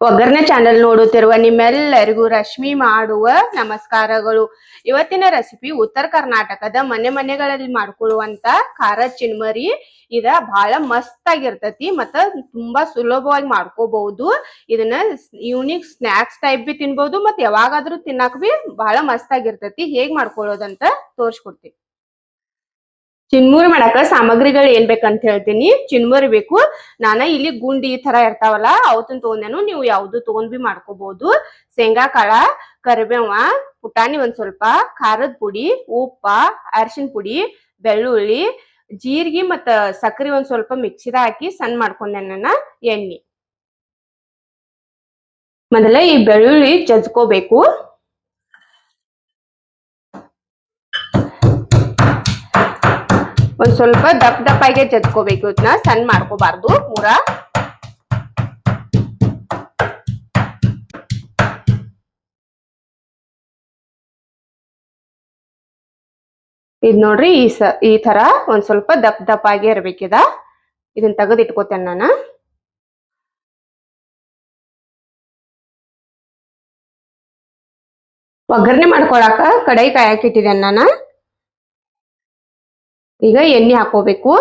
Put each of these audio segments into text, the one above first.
ಒಗ್ಗರಣೆ ಚಾನೆಲ್ ನೋಡುತ್ತಿರುವ ನಿಮ್ಮೆಲ್ಲರಿಗೂ ರಶ್ಮಿ ಮಾಡುವ ನಮಸ್ಕಾರಗಳು. ಇವತ್ತಿನ ರೆಸಿಪಿ ಉತ್ತರ ಕರ್ನಾಟಕದ ಮನೆ ಮನೆಗಳಲ್ಲಿ ಮಾಡ್ಕೊಳ್ಳುವಂತ ಖಾರ ಚಿನ್ಮರಿ. ಇದ ಬಹಳ ಮಸ್ತ್ ಆಗಿರ್ತತಿ ಮತ್ತ ತುಂಬಾ ಸುಲಭವಾಗಿ ಮಾಡ್ಕೋಬಹುದು. ಇದನ್ನ ಯೂನಿಕ್ ಸ್ನಾಕ್ಸ್ ಟೈಪ್ ಬಿ ತಿನ್ಬಹುದು ಮತ್ತ ಯಾವಾಗಾದ್ರೂ ತಿನ್ನಕ್ ಬಿ ಬಹಳ ಮಸ್ತ್ ಆಗಿರ್ತತಿ ಹೇಗ್ ಮಾಡ್ಕೊಳ್ಳೋದಂತ ತೋರ್ಸ್ಕೊಡ್ತೀನಿ. ಚಿನ್ಮೂರಿ ಮಾಡಾಕ ಸಾಮಗ್ರಿಗಳು ಏನ್ ಬೇಕಂತ ಹೇಳ್ತೀನಿ. ಚಿನ್ಮೂರ್ ಬೇಕು. ನಾನ ಇಲ್ಲಿ ಗುಂಡಿ ಈ ತರ ಇರ್ತಾವಲ್ಲ, ಅವತ್ತನ್ ತಗೊಂಡೇನು ನೀವು ಯಾವ್ದು ತಗೊಂಡ್ ಬಿ ಮಾಡ್ಕೋಬಹುದು ಶೇಂಗಾ, ಕಾಳ, ಕರಿಬೇವ, ಪುಟಾಣಿ ಒಂದ್ ಸ್ವಲ್ಪ, ಖಾರದ ಪುಡಿ, ಉಪ್ಪ, ಅರಿಶಿನ ಪುಡಿ, ಬೆಳ್ಳುಳ್ಳಿ, ಜೀರಿಗೆ ಮತ್ತ ಸಕ್ಕರೆ ಒಂದ್ ಸ್ವಲ್ಪ ಮಿಕ್ಸಿದ ಹಾಕಿ ಸಣ್ಣ ಮಾಡ್ಕೊಂಡೆ ನನ್ನ ಎಣ್ಣೆ. ಮೊದಲ ಈ ಬೆಳ್ಳುಳ್ಳಿ ಜಜ್ಕೋಬೇಕು. ಒಂದ್ ಸ್ವಲ್ಪ ದಪ್ಪ ದಪ್ಪಾಗೆ ಜಜ್ಕೋಬೇಕು ಇದನ್ನ ಸಣ್ಣ ಮಾಡ್ಕೋಬಾರ್ದು. ಮೂರ. ಇದ್ ನೋಡ್ರಿ ಈ ಸ, ಈ ತರ ಒಂದ್ ಸ್ವಲ್ಪ ದಪ್ಪ ದಪ್ಪಾಗೆ ಇರ್ಬೇಕಿದ. ಇದನ್ನ ತೆಗೆದಿಟ್ಕೋತೇನೆ ನಾನು. ಒಗ್ಗರಣೆ ಮಾಡ್ಕೊಳಕ ಕಡಾಯಿ ಕಾಯಕ್ ಇಟ್ಟಿದ್ದೇನೆ ನಾನು. ಈಗ ಎಣ್ಣೆ ಹಾಕೋಬೇಕು.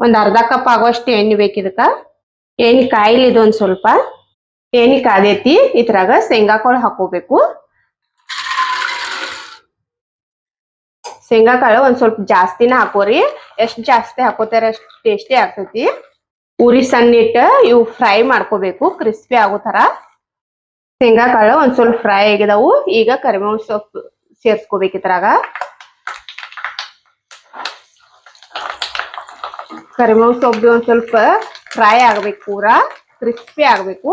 ಒಂದು ಅರ್ಧ ಕಪ್ ಆಗೋಷ್ಟು ಎಣ್ಣೆ ಬೇಕು ಎಣ್ಣೆ ಕಾಯಿಲಿದು ಒಂದ್ ಸ್ವಲ್ಪ. ಎಣ್ಣೆ ಕಾದೈತಿ. ಇದ್ರಾಗ ಶೇಂಗಾ ಕಾಳು ಹಾಕೋಬೇಕು. ಶೇಂಗಾ ಕಾಳು ಒಂದ್ ಸ್ವಲ್ಪ ಜಾಸ್ತಿನ ಹಾಕೋರಿ. ಎಷ್ಟ್ ಜಾಸ್ತಿ ಹಾಕೋತಾರ ಅಷ್ಟು ಟೇಸ್ಟಿ ಆಗ್ತೈತಿ. ಉರಿ ಸಣ್ಣ ಇಟ್ಟ ಇವು ಫ್ರೈ ಮಾಡ್ಕೋಬೇಕು. ಕ್ರಿಸ್ಪಿ ಆಗೋ ಶೇಂಗಾ ಕಾಳು ಒಂದ್ ಸ್ವಲ್ಪ ಫ್ರೈ ಆಗಿದಾವು. ಈಗ ಕರಿಬೇವು ಸೊಪ್ಪು ಸೇರ್ಸ್ಕೋಬೇಕು ಇದ್ರಾಗ. ಕರಿಬೇವು ಸೊಪ್ಪು ಒಂದ್ ಸ್ವಲ್ಪ ಫ್ರೈ ಆಗ್ಬೇಕು, ಪೂರ ಕ್ರಿಸ್ಪಿ ಆಗ್ಬೇಕು.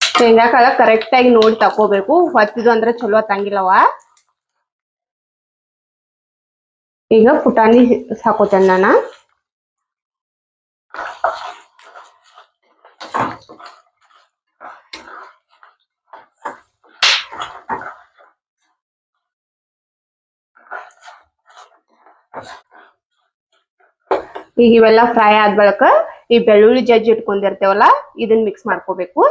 ಶೇಂಗಾಕಾಳ ಕರೆಕ್ಟ್ ಆಗಿ ನೋಡಿ ತಕೋಬೇಕು ಹೊತ್ತಿದು ಅಂದ್ರೆ ಚಲೋ ತಂಗಿಲ್ಲವ ಈಗ ಪುಟಾಣಿ ಹಾಕೋತೇನೆ ನಾನು. ಈಗ ಇವೆಲ್ಲ ಫ್ರೈ ಆದ ಬಳಿಕ ಈ ಬೆಳ್ಳುಳ್ಳಿ ಜಜ್ಜಿ ಇಟ್ಕೊಂಡಿರ್ತೇವಲ್ಲ, ಇದನ್ನ ಮಿಕ್ಸ್ ಮಾಡ್ಕೋಬೇಕು.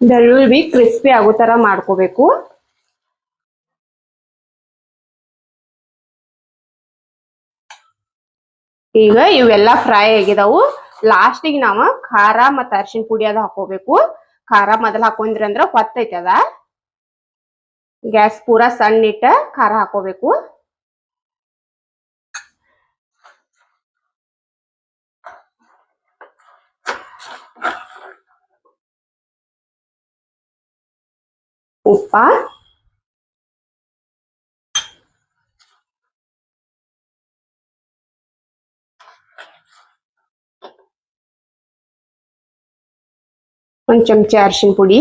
ಬೆಳ್ಳುಳ್ಳಿ ಕ್ರಿಸ್ಪಿ ಆಗೋ ತರ ಮಾಡ್ಕೋಬೇಕು. ಈಗ ಇವೆಲ್ಲ ಫ್ರೈ ಆಗಿದಾವು. ಲಾಸ್ಟಿಗೆ ನಾವ ಖಾರ ಮತ್ತ ಅರಿಶಿನ ಪುಡಿ ಅದ ಹಾಕೋಬೇಕು. ಖಾರ ಮೊದಲ ಹಾಕೊಂಡ್ರಿ ಅಂದ್ರ ಹೊತ್ತೈತಿ ಅದ. ಗ್ಯಾಸ್ ಪೂರಾ ಸಣ್ಣ ಇಟ್ಟ ಖಾರ ಹಾಕೋಬೇಕು. ಉಪ್ಪ. ಒಂದ್ ಚಮಚ ಅರಿಶಿನ ಪುಡಿ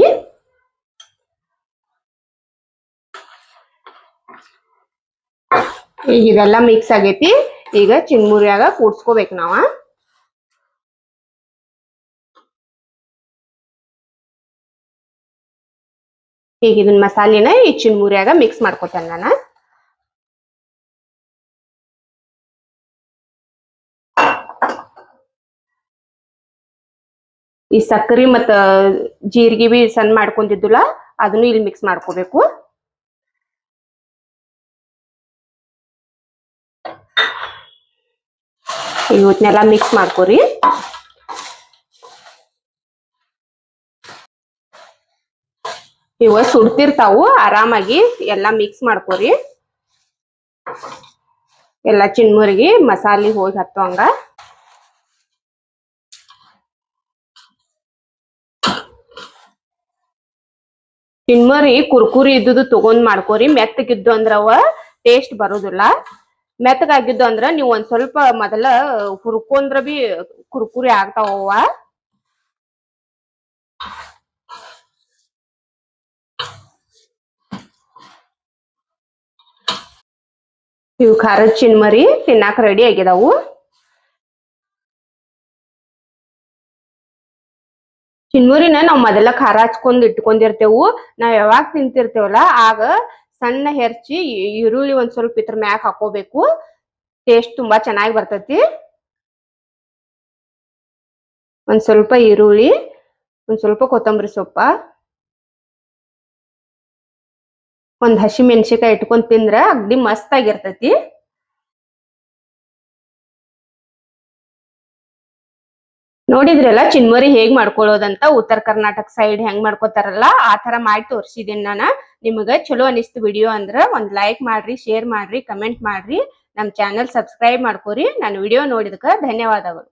ಈಗ ಇದೆಲ್ಲ ಮಿಕ್ಸ್ ಆಗೈತಿ ಈಗ ಚಿನ್ಮುರಿಯಾಗ ಕೂಡ್ಸ್ಕೋಬೇಕು ನಾವ ಈಗ ಇದನ್ನ ಮಸಾಲಿನ ಈ ಚಿನ್ಮುರಿಯಾಗ ಮಿಕ್ಸ್ ಮಾಡ್ಕೊತೇನೆ ನಾನು ಈ ಸಕ್ಕರೆ ಮತ್ತ ಜೀರಿಗೆ ಬಿ ಸಣ್ಣ ಮಾಡ್ಕೊಂಡಿದ್ದಲ್ಲ, ಅದನ್ನು ಇಲ್ಲಿ ಮಿಕ್ಸ್ ಮಾಡ್ಕೋಬೇಕು. ಇವತ್ನೆಲ್ಲ ಮಿಕ್ಸ್ ಮಾಡ್ಕೋರಿ. ಇವ ಸುಡ್ತಿರ್ತಾವು, ಆರಾಮಾಗಿ ಎಲ್ಲ ಮಿಕ್ಸ್ ಮಾಡ್ಕೋರಿ. ಎಲ್ಲ ಚಿನ್ಮುರಿಗೆ, ಮಸಾಲೆ ಹೋಗಿ ಹತ್ತುವಂಗ. ಚಿನ್ಮರಿ ಕುರ್ಕುರಿ ಇದ್ದುದು ತಗೊಂಡ್ ಮಾಡ್ಕೋರಿ. ಮೆತ್ತಗಿದ್ದು ಅಂದ್ರ ಅವ ಟೇಸ್ಟ್ ಬರೋದಿಲ್ಲ. ಮೆತ್ತಗಾಗಿದ್ದು ಅಂದ್ರ ನೀವು ಒಂದ್ ಸ್ವಲ್ಪ ಮೊದಲ ಹುರ್ಕೊಂಡ್ರ ಬಿ ಕುರ್ಕುರಿ ಆಗ್ತಾವ ಇವು ಖಾರದ ಚಿನ್ಮರಿ ತಿನ್ನಾಕ ರೆಡಿ ಆಗಿದಾವು. ಚಿನ್ಮುರಿನ ನಾವ್ ಮೊದಲ ಖಾರ ಹಚ್ಕೊಂಡ್ ಇಟ್ಕೊಂಡಿರ್ತೇವು. ನಾವ್ ಯಾವಾಗ ತಿಂತಿರ್ತೇವಲ್ಲ, ಆಗ ಸಣ್ಣ ಹೆರ್ಚಿ ಈರುಳ್ಳಿ ಒಂದ್ ಸ್ವಲ್ಪ ಇದ್ರ ಮ್ಯಾಗ ಹಾಕೋಬೇಕು. ಟೇಸ್ಟ್ ತುಂಬಾ ಚೆನ್ನಾಗಿ ಬರ್ತತಿ. ಒಂದ್ ಸ್ವಲ್ಪ ಈರುಳ್ಳಿ, ಒಂದ್ ಸ್ವಲ್ಪ ಕೊತ್ತಂಬರಿ ಸೊಪ್ಪ. ಒಂದ್ ಹಸಿ ಮೆಣಸಿಕಾಯಿ ಇಟ್ಕೊಂಡ್ ತಿಂದ್ರ ಅಗ್ದಿ ಮಸ್ತ್ ಆಗಿರ್ತೈತಿ. ನೋಡಿದ್ರಲ್ಲ ಚಿನ್ಮರಿ ಹೇಗ್ ಮಾಡ್ಕೊಳ್ಳೋದಂತ ಉತ್ತರ ಕರ್ನಾಟಕ ಸೈಡ್ ಹೆಂಗ್ ಮಾಡ್ಕೋತಾರಲ್ಲ, ಆ ತರ ಮಾಡಿ ತೋರ್ಸಿದೀನಿ ನಾನು. ನಿಮಗ ಚಲೋ ಅನಿಸ್ತು ವಿಡಿಯೋ ಅಂದ್ರ ಒಂದ್ ಲೈಕ್ ಮಾಡ್ರಿ ಶೇರ್ ಮಾಡ್ರಿ ಕಮೆಂಟ್ ಮಾಡ್ರಿ. ನಮ್ ಚಾನೆಲ್ ಸಬ್ಸ್ಕ್ರೈಬ್ ಮಾಡ್ಕೋರಿ. ನಾನು ವಿಡಿಯೋ ನೋಡಿದಕ್ಕ ಧನ್ಯವಾದಗಳು.